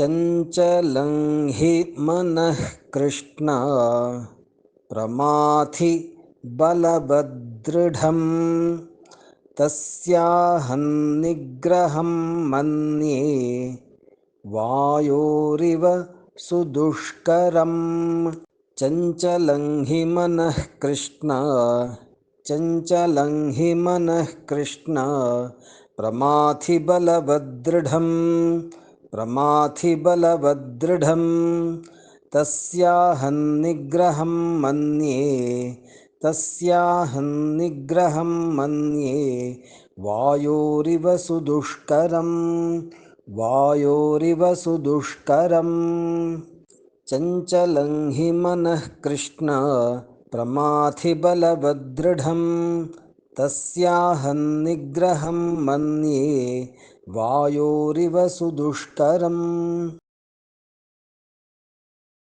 चञ्चलं हि मनः कृष्ण। प्रमाथि बलवदृढं तस्याहं निग्रहं मन्ये। वायोरिव सुदुष्करं चञ्चलं हि मनः कृष्ण। चञ्चलं हि मनः कृष्ण। प्रमाथि बलवदृढं प्रमाथि बलवदृढं तस्याहं निग्रहं मन्ये तस्याहं निग्रहं मन्ये। वायोरिव सुदुष्करं वायोरिव सुदुष्करम् चञ्चलं हि मनः कृष्ण प्रमाथि बलवदृढं तस्याहं निग्रहं मन्ये वायोरिव सुदुष्करम्